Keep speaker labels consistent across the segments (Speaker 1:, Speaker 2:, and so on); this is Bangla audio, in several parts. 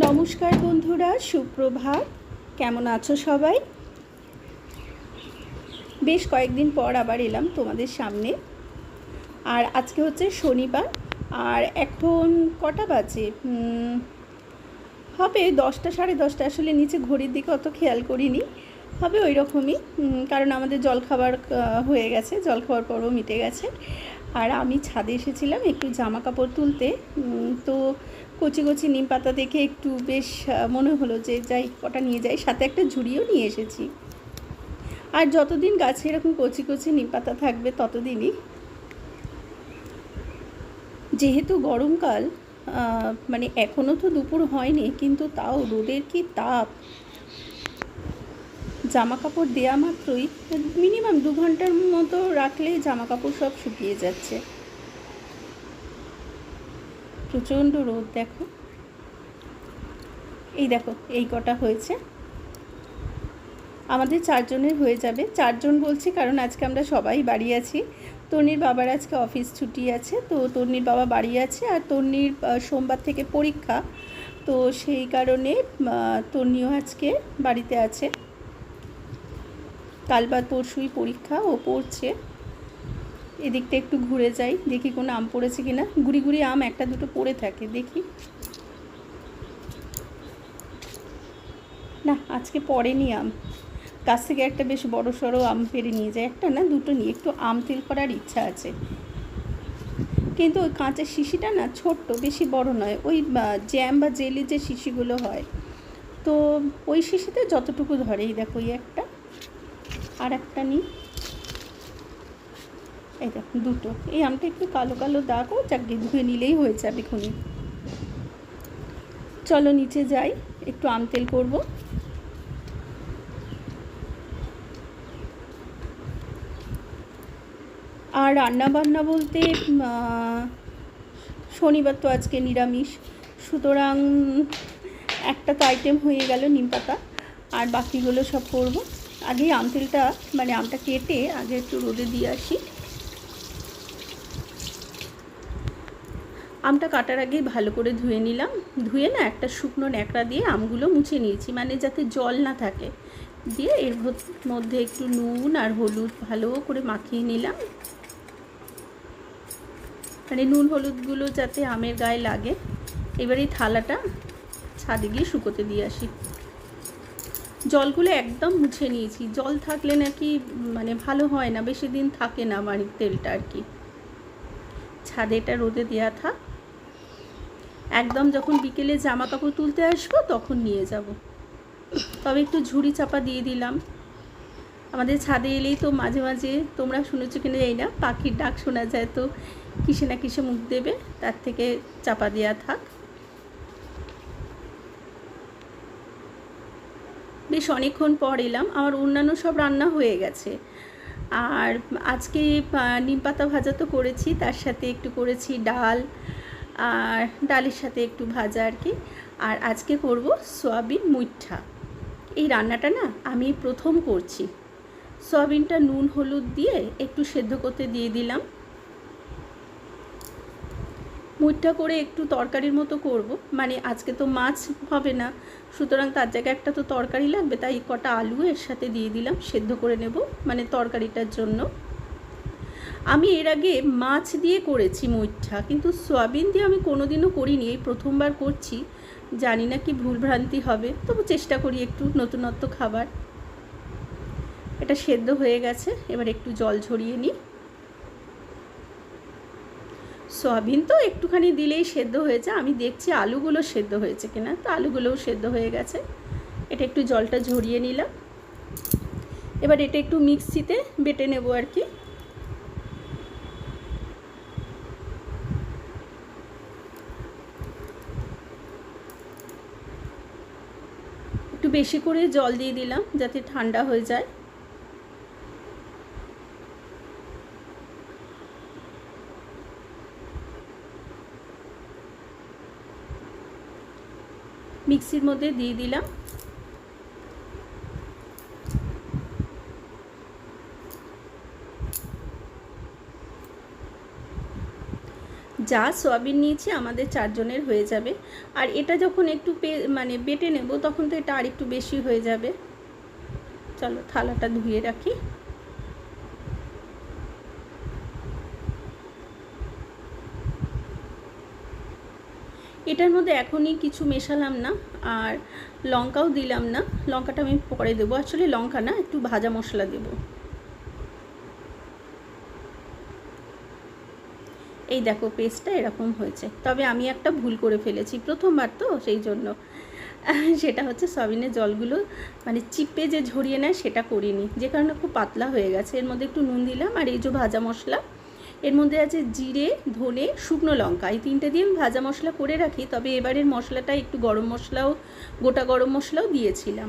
Speaker 1: নমস্কার বন্ধুরা, সুপ্রভাত। কেমন আছো সবাই? বেশ কয়েকদিন পর আবার এলাম তোমাদের সামনে। আর আজকে হচ্ছে শনিবার, আর এখন কটা বাজে? হবে দশটা, সাড়ে দশটা। আসলে নিচে ঘড়ির দিকে অত খেয়াল করিনি। হবে ওই রকমই কারণ আমাদের জলখাবার হয়ে গেছে। জলখাবার পর্ব মিটে গেছে। আর আমি ছাদে এসেছিলাম একটু জামা কাপড় তুলতে তো কচি কচি নিম পাতা দেখে একটু বেশ মনে হলো যে যাই কটা নিয়ে যাই, সাথে একটা ঝুড়িও নিয়ে এসেছি। আর যতদিন গাছে এরকম কচি কচি নিম পাতা থাকবে ততদিনই। যেহেতু গরমকাল মানে এখনও তো দুপুর হয়নি, কিন্তু তাও রোদের কি তাপ। জামা কাপড় দেওয়া মাত্রই মিনিমাম দু ঘণ্টার মতো রাখলেই জামা কাপড় সব শুকিয়ে যাচ্ছে। প্রচণ্ড রোদ দেখো। এই দেখো এই কটা হয়েছে। আমাদের চারজনের হয়ে যাবে। চারজন বলছি কারণ আজকে আমরা সবাই বাড়ি আছি। তর্নির বাবার আজকে অফিস ছুটি আছে তো তর্নির বাবা বাড়ি আছে আর তন্নির আহ, সোমবার থেকে পরীক্ষা। তো সেই কারণে আহ, তন্নিও আজকে বাড়িতে আছে। কাল বাদ পরশুই পরীক্ষা ও পড়ছে। এদিকটা একটু ঘুরে যাই, দেখি কোনো আম পড়েছে কিনা। গুড়ি গুড়ি আম একটা দুটো পড়ে থাকে, দেখি। না, আজকে পড়েনি আম। গাছ থেকে একটা বেশ বড় সড়ো আম পেরে নিয়ে যায় একটা না, দুটো নিয়ে। একটু আম তেল করার ইচ্ছা আছে। কিন্তু ওই কাঁচের শিশিটা না ছোট্ট, বেশি বড় নয়। ওই জ্যাম বা জেলি যে শিশিগুলো হয়, তো ওই শিশিতে যতটুকু ধরেই দেখো, ওই একটা আর একটা নিই এই দেখো, দুটো। এই আমটা একটু কালো কালো দাগও চাকরি ধুয়ে নিলেই হয়ে যাবে খুনি চলো, নিচে যাই। একটু আম তেল করব। আর রান্না বান্না বলতে শনিবার তো আজকে নিরামিষ। সুতরাং একটা তো আইটেম হয়ে গেল নিম পাতা আর বাকিগুলো সব করব। আগে আম তেলটা মানে আমটা কেটে আগে একটু রোদে দিয়ে আসি। আমটা কাটার আগেই ভালো করে ধুয়ে নিলাম। ধুয়ে না একটা শুকনো ন্যাকড়া দিয়ে আমগুলো মুছে নিয়েছি মানে যাতে জল না থাকে। দিয়ে এর মধ্যে একটু নুন আর হলুদ ভালো করে মাখিয়ে নিলাম। মানে নুন হলুদগুলো যাতে আমের গায়ে লাগে। এবারে থালাটা ছাদে গিয়ে শুকোতে দিয়ে আসি। জলগুলো একদম মুছে নিয়েছি। জল থাকলে নাকি মানে ভালো হয় না, বেশি দিন থাকে না বাড়ির তেলটা আর কি। ছাদে এটা রোদে দেওয়া থাক। একদম যখন বিকেলে জামা কাপড় তুলতে আসব, তখন নিয়ে যাব। তবে একটু ঝুড়ি চাপা দিয়ে দিলাম। আমাদের ছাদে এলেই তো মাঝে মাঝে, তোমরা শুনেছো কিনা এই না, পাখির ডাক শোনা যায় তো, কিসে না কিসে মুখ দেবে, তার থেকে চাপা দেওয়া থাক। বেশ অনেকক্ষণ পর এলাম, আমার অন্যান্য সব রান্না হয়ে গেছে। আর আজকে নিম পাতা ভাজা তো করেছি, তার সাথে একটু করেছি ডাল, আর ডালের সাথে একটু ভাজা আর কি। আর আজকে করব সয়াবিন মুইঠা। এই রান্নাটা না আমি প্রথম করছি। সয়াবিনটা নুন, হলুদ দিয়ে একটু সেদ্ধ করতে দিয়ে দিলাম। মুইঠা করে একটু তরকারির মতো করব। মানে আজকে তো মাছ হবে না। সুতরাং তার জায়গায় একটা তো তরকারি লাগবে, তাই কটা আলু এর সাথে দিয়ে দিলাম, সেদ্ধ করে নেব মানে তরকারিটার জন্য। আমি এর আগে মাছ দিয়ে করেছি মুইঠা কিন্তু সয়াবিন দিয়ে আমি কোনোদিনও করিনি। এই প্রথমবার করছি, জানি না কি ভুলভ্রান্তি হবে, তবু চেষ্টা করি একটু নতুনত্ব খাবার। এটা সেদ্ধ হয়ে গেছে, এবার একটু জল ঝরিয়ে নিই। সয়াবিন তো একটুখানি দিলেই সেদ্ধ হয়েছে। আমি দেখছি আলুগুলো সেদ্ধ হয়েছে কিনা। তো আলুগুলোও সেদ্ধ হয়ে গেছে। এটা একটু জলটা ঝরিয়ে নিলাম। এবার এটা একটু মিক্সিতে বেটে নেব আর কি। একটু বেশি করে জল দিয়ে দিলাম যাতে ঠান্ডা হয়ে যায়। মিক্সির মধ্যে দিয়ে দিলাম। যা সয়াবিন নিয়েছি আমাদের চারজনের হয়ে যাবে। আর এটা যখন একটু মানে বেটে নেব, তখন তো এটা আর একটু বেশি হয়ে যাবে। চলো থালাটা ধুয়ে রাখি। এটার মধ্যে এখনই কিছু মেশালাম না, আর লঙ্কাও দিলাম না। লঙ্কাটা আমি পরে দেবো। আসলে লঙ্কা না, একটু ভাজা মশলা দেব। এই দেখো পেস্টটা এরকম হয়েছে। তবে আমি একটা ভুল করে ফেলেছি প্রথমবার তো, সেই জন্য। সেটা হচ্ছে সবিনের জলগুলো মানে চিপে যে ঝরিয়ে নেয়, সেটা করিনি। যে কারণে খুব পাতলা হয়ে গেছে। এর মধ্যে একটু নুন দিলাম, আর এই যে ভাজা মশলা এর মধ্যে আছে জিরে, ধনে, শুকনো লঙ্কা। এই তিনটে দিয়ে আমি ভাজা মশলা করে রাখি, তবে এবারের মশলাটা একটু গরম মশলাও, গোটা গরম মশলাও দিয়েছিলাম।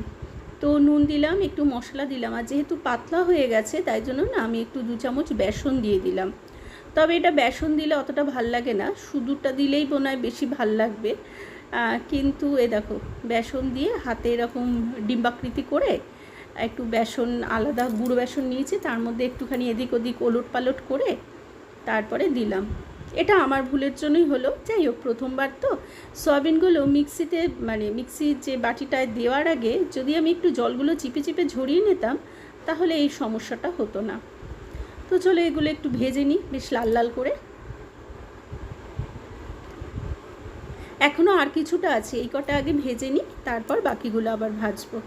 Speaker 1: তো নুন দিলাম, একটু মশলা দিলাম। আর যেহেতু পাতলা হয়ে গেছে, তাই জন্য না আমি একটু দু চামচ বেসন দিয়ে দিলাম। তবে এটা বেসন দিলে অতটা ভালো লাগে না শুধুটা দিলেই হয় বেশি ভালো লাগবে। কিন্তু এ দেখো, বেসন দিয়ে হাতে এরকম ডিম্বাকৃতি করে একটু বেসন, আলাদা গুঁড়ো বেসন নিয়েছি, তার মধ্যে একটুখানি এদিক ওদিক ওলট পালট করে তারপরে দিলাম। এটা আমার ভুলের জন্যই হলো, যাই হোক প্রথমবার তো। সয়াবিনগুলো মিক্সিতে মানে মিক্সির যে বাটিটায় দেওয়ার আগে যদি আমি একটু জলগুলো চিপে চিপে ঝরিয়ে নিতাম, তাহলে এই সমস্যাটা হতো না। তো চলো এগুলো একটু ভেজে নিই, বেশ লাল লাল করে। এখনও আর কিছুটা আছে, এই কটা আগে ভেজে নিই, তারপর বাকিগুলো আবার ভাজবো।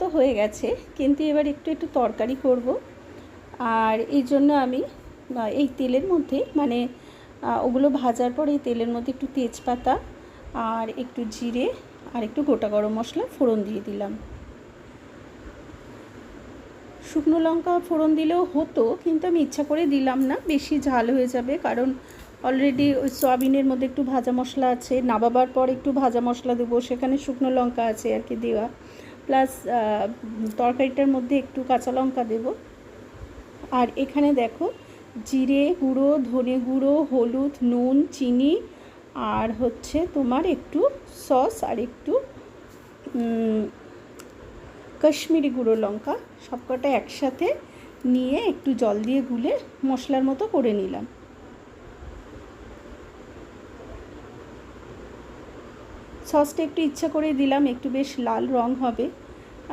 Speaker 1: তো হয়ে গেছে, কিন্তু এবার একটু একটু তরকারি করব। আর এই জন্য আমি এই তেলের মধ্যে মানে ওগুলো ভাজার পর এই তেলের মধ্যে একটু তেজপাতা আর একটু জিরে আর একটু গোটা গরম মশলা ফোড়ন দিয়ে দিলাম। শুকনো লঙ্কা ফোড়ন দিলেও হতো, কিন্তু আমি ইচ্ছা করে দিলাম না, বেশি ঝাল হয়ে যাবে, কারণ অলরেডি ওই সয়াবিনের মধ্যে একটু ভাজা মশলা আছে, নাবাবার পর একটু ভাজা মশলা দেবো, সেখানে শুকনো লঙ্কা আছে আর কি দেওয়া। প্লাস তরকারিটার মধ্যে একটু কাঁচা লঙ্কা দেব। আর এখানে দেখো, জিরে গুঁড়ো, ধনে গুঁড়ো, হলুদ, নুন, চিনি, আর হচ্ছে তোমার একটু সস আর একটু কাশ্মীরি গুঁড়ো লঙ্কা। সবকটা একসাথে নিয়ে একটু জল দিয়ে গুলে মশলার মতো করে নিলাম। সসটা একটু ইচ্ছা করে দিলাম, একটু বেশ লাল রং হবে।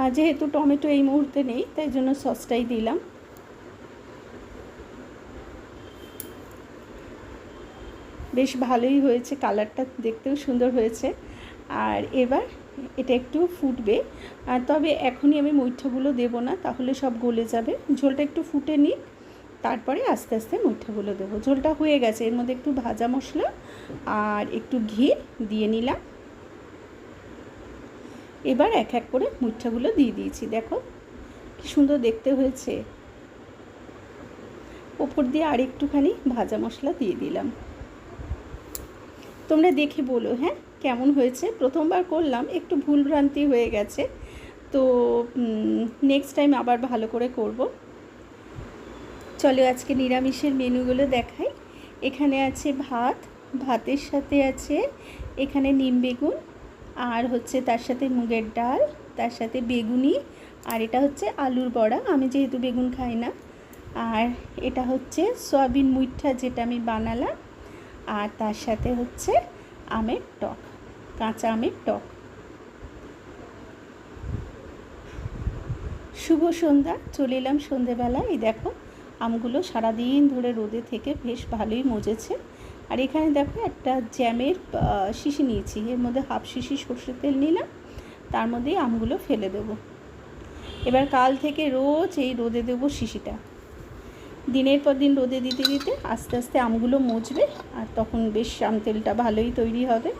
Speaker 1: আর যেহেতু টমেটো এই মুহূর্তে নেই, তাই জন্য সসটাই দিলাম। বেশ ভালোই হয়েছে, কালারটা দেখতেও সুন্দর হয়েছে। আর এবার এটা একটু ফুটবে। আর তবে এখনই আমি মুইঠাগুলো দেব না, তাহলে সব গলে যাবে। ঝোলটা একটু ফুটে নিই তারপরে আস্তে আস্তে মুইঠাগুলো দেবো। ঝোলটা হয়ে গেছে, এর মধ্যে একটু ভাজা মশলা আর একটু ঘি দিয়ে নিলাম। এবার এক এক করে মুঠাগুলো দিয়ে দিয়েছি, দেখো কি সুন্দর দেখতে হয়েছে। ওপর দিয়ে আর একটুখানি ভাজা মশলা দিয়ে দিলাম। তোমরা দেখে বলো হ্যাঁ কেমন হয়েছে? প্রথমবার করলাম, একটু ভুলভ্রান্তি হয়ে গেছে। তো নেক্সট টাইম আবার ভালো করে করব। চলো আজকে নিরামিষের মেনুগুলো দেখাই। এখানে আছে ভাত, ভাতের সাথে আছে এখানে নিম বেগুন আর হচ্ছে তার সাথে মুগের ডাল, তার সাথে বেগুনি, আর এটা হচ্ছে আলুর বড়া। আমি যেহেতু বেগুন খাই না, আর এটা হচ্ছে সয়াবিন মুইঠা যেটা আমি বানালাম, আর তার সাথে হচ্ছে আমের টক, কাঁচা আমের টক। শুভ সন্ধ্যা, চলে এলাম সন্ধেবেলা এই দেখো, আমগুলো সারাদিন ধরে রোদে থেকে বেশ ভালোই মজেছে। আর এখানে দেখো একটা জ্যামের শিশি নিয়েছি। এর মধ্যে হাফ শিশি সর্ষের তেল নিলাম, তার মধ্যে আমগুলো ফেলে দেব। এবার কাল থেকে রোজ এই রোদে দেব শিশিটা। দিনের পর দিন রোদে দিতে দিতে আস্তে আস্তে আমগুলো মজবে আর তখন বেশ আম তেলটা ভালোই তৈরি হবে।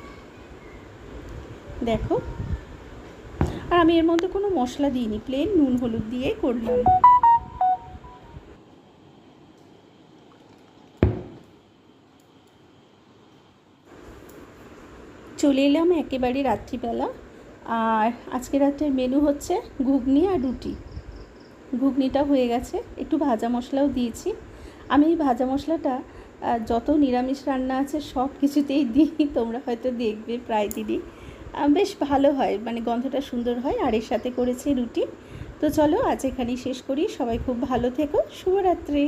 Speaker 1: দেখো। আর আমি এর মধ্যে কোনো মশলা দিইনি প্লেন নুন হলুদ দিয়েই করলাম। চলে এলাম একেবারে রাত্রিবেলা। আর আজকে রাত্রের মেনু হচ্ছে ঘুগনি আর রুটি। ঘুগনিটা হয়ে গেছে, একটু ভাজা মশলাও দিয়েছি। আমি এই ভাজা মশলাটা যত নিরামিষ রান্না আছে সব কিছুতেই দিই, তোমরা হয়তো দেখবে প্রায় দিনই। বেশ ভালো হয় মানে গন্ধটা সুন্দর হয়, আর এর সাথে করেছি রুটি। তো চলো আজ এখানেই শেষ করি, সবাই খুব ভালো থেকো, শুভরাত্রি।